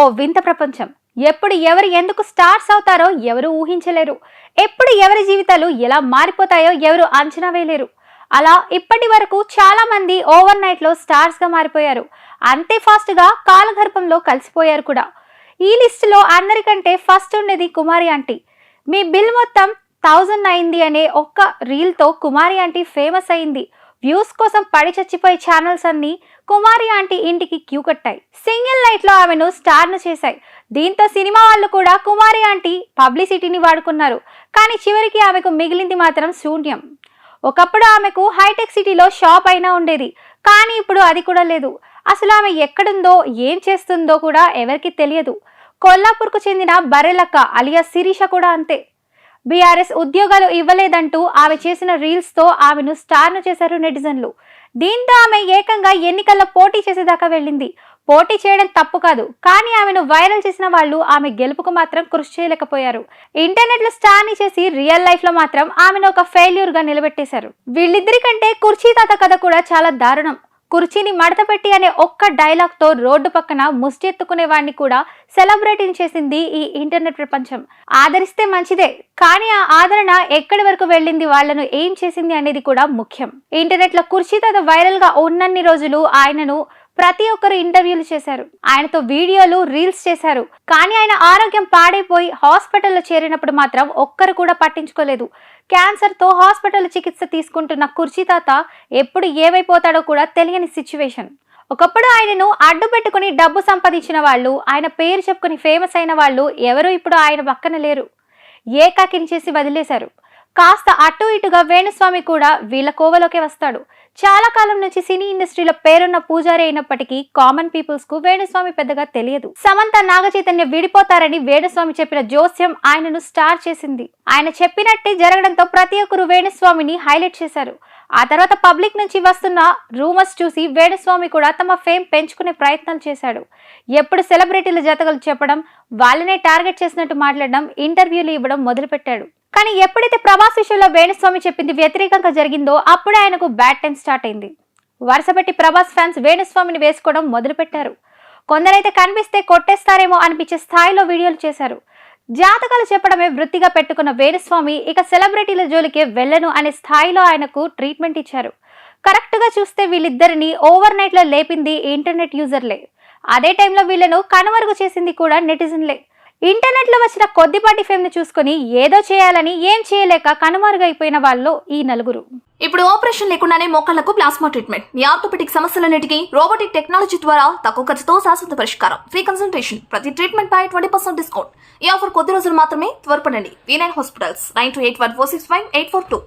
ఓ వింత ప్రపంచం. ఎప్పుడు ఎవరు ఎందుకు స్టార్స్ అవుతారో ఎవరు ఊహించలేరు. ఎప్పుడు ఎవరి జీవితాలు ఎలా మారిపోతాయో ఎవరు అంచనా వేయలేరు. అలా ఇప్పటి వరకు చాలా మంది ఓవర్ నైట్లో స్టార్స్గా మారిపోయారు. అంతే ఫాస్ట్గా కాలగర్భంలో కలిసిపోయారు కూడా. ఈ లిస్ట్లో అందరికంటే ఫస్ట్ ఉండేది కుమారి ఆంటీ. మీ బిల్ మొత్తం థౌజండ్ అయింది అనే ఒక్క రీల్తో కుమారి ఆంటీ ఫేమస్ అయింది. వ్యూస్ కోసం పడి చచ్చిపోయే ఛానల్స్ అన్ని కుమారి ఆంటీ ఇంటికి క్యూ కట్టాయి. సింగిల్ లైట్లో ఆమెను స్టార్ను చేశాయి. దీంతో సినిమా వాళ్ళు కూడా కుమారి ఆంటీ పబ్లిసిటీని వాడుకున్నారు. కానీ చివరికి ఆమెకు మిగిలింది మాత్రం శూన్యం. ఒకప్పుడు ఆమెకు హైటెక్ సిటీలో షాప్ అయినా ఉండేది. కానీ ఇప్పుడు అది కూడా లేదు. అసలు ఆమె ఎక్కడుందో ఏం చేస్తుందో కూడా ఎవరికి తెలియదు. కొల్లాపూర్కు చెందిన బరెలక్క అలియా శిరీష కూడా అంతే. బీఆర్ఎస్ ఉద్యోగాలు ఇవ్వలేదంటూ ఆమె చేసిన రీల్స్తో ఆమెను స్టార్ను చేశారు నెటిజన్లు. దీంతో ఆమె ఏకంగా ఎన్నికల్లో పోటీ చేసేదాకా వెళ్ళింది. పోటీ చేయడం తప్పు కాదు. కానీ ఆమెను వైరల్ చేసిన వాళ్ళు ఆమె గెలుపుకు మాత్రం కృషి చేయలేకపోయారు. ఇంటర్నెట్లో స్టార్ని చేసి రియల్ లైఫ్లో మాత్రం ఆమెను ఒక ఫెయిల్యూర్గా నిలబెట్టేశారు. వీళ్ళిద్దరి కంటే కుర్చీ తాత కథ కూడా చాలా దారుణం. కుర్చీని మడతపెట్టి అనే ఒక్క డైలాగ్తో రోడ్డు పక్కన ముష్టి వాడిని కూడా సెలబ్రేటింగ్ చేసింది ఈ ఇంటర్నెట్ ప్రపంచం. ఆదరిస్తే మంచిదే కానీ ఆ ఆదరణ ఎక్కడి వరకు వెళ్ళింది వాళ్ళను ఏం చేసింది అనేది కూడా ముఖ్యం. ఇంటర్నెట్లో కుర్చీ తద వైరల్గా ఉన్నన్ని రోజులు ఆయనను ప్రతి ఒక్కరు ఇంటర్వ్యూలు చేశారు. ఆయనతో వీడియోలు రీల్స్ చేశారు. కానీ ఆయన ఆరోగ్యం పాడైపోయి హాస్పిటల్లో చేరినప్పుడు మాత్రం ఒక్కరు కూడా పట్టించుకోలేదు. క్యాన్సర్తో హాస్పిటల్ చికిత్స తీసుకుంటున్న కుర్చీ తాత ఎప్పుడు ఏమైపోతాడో కూడా తెలియని సిచ్యువేషన్. ఒకప్పుడు ఆయనను అడ్డు పెట్టుకుని డబ్బు సంపాదించిన వాళ్ళు ఆయన పేరు చెప్పుకుని ఫేమస్ అయిన వాళ్ళు ఎవరు ఇప్పుడు ఆయన పక్కన లేరు. ఏకాకిని చేసి వదిలేశారు. కాస్త అటు ఇటుగా వేణుస్వామి కూడా వీళ్ళ కోవలోకే వస్తాడు. చాలా కాలం నుంచి సినీ ఇండస్ట్రీలో పేరున్న పూజారి అయినప్పటికీ కామన్ పీపుల్స్కు వేణుస్వామి పెద్దగా తెలియదు. సమంత నాగ చైతన్య విడిపోతారని వేణుస్వామి చెప్పిన జోస్యం ఆయనను స్టార్ చేసింది. ఆయన చెప్పినట్టే జరగడంతో ప్రతి ఒక్కరు వేణుస్వామిని హైలైట్ చేశారు. ఆ తర్వాత పబ్లిక్ నుంచి వస్తున్న రూమర్స్ చూసి వేణుస్వామి కూడా తమ ఫేమ్ పెంచుకునే ప్రయత్నాలు చేశాడు. ఎప్పుడు సెలబ్రిటీల జతలు చెప్పడం వాళ్ళనే టార్గెట్ చేసినట్టు మాట్లాడడం ఇంటర్వ్యూలు ఇవ్వడం మొదలుపెట్టాడు. కానీ ఎప్పుడైతే ప్రభాస్ విషయంలో వేణుస్వామి చెప్పింది వ్యతిరేకంగా జరిగిందో అప్పుడే ఆయనకు బ్యాడ్ టైం స్టార్ట్ అయింది. వరుసపెట్టి ప్రభాస్ ఫ్యాన్స్ వేణుస్వామిని వేసుకోవడం మొదలుపెట్టారు. కొందరైతే కనిపిస్తే కొట్టేస్తారేమో అనిపించే స్థాయిలో వీడియోలు చేశారు. జాతకాలు చెప్పడమే వృత్తిగా పెట్టుకున్న వేణుస్వామి ఇక సెలబ్రిటీల జోలికే వెళ్ళను అనే స్థాయిలో ఆయనకు ట్రీట్మెంట్ ఇచ్చారు. కరెక్ట్గా చూస్తే వీళ్ళిద్దరిని ఓవర్ నైట్లో లేపింది ఇంటర్నెట్ యూజర్లే. అదే టైంలో వీళ్ళను కనుమరుగు చేసింది కూడా నెటిజన్లే. ఇంటర్నెట్లో వచ్చిన కొద్దిపాటి ఫేమ్ని చూసుకుని ఏదో చేయాలని ఏం చేయలేక కనుమరుగైపోయిన వాళ్ళు ఈ నలుగురు. ఇప్పుడు ఆపరేషన్ లేకుండానే మోకాళ్ళకు ప్లాస్మా ట్రీట్మెంట్. మీ ఆర్థోపెటిక్ సమస్యలన్నిటికీ రోబోటిక్ టెక్నాలజీ ద్వారా తక్కువ ఖర్చుతో శాశ్వత పరిష్కారం. Free consultation. ప్రతి ట్రీట్మెంట్ పై ట్వంటీ పర్సెంట్ డిస్కౌంట్. ఈ ఆఫర్ కొద్ది రోజులు మాత్రమే త్వరపడండి. V nine hospitals. Nine two eight one four six five eight four two.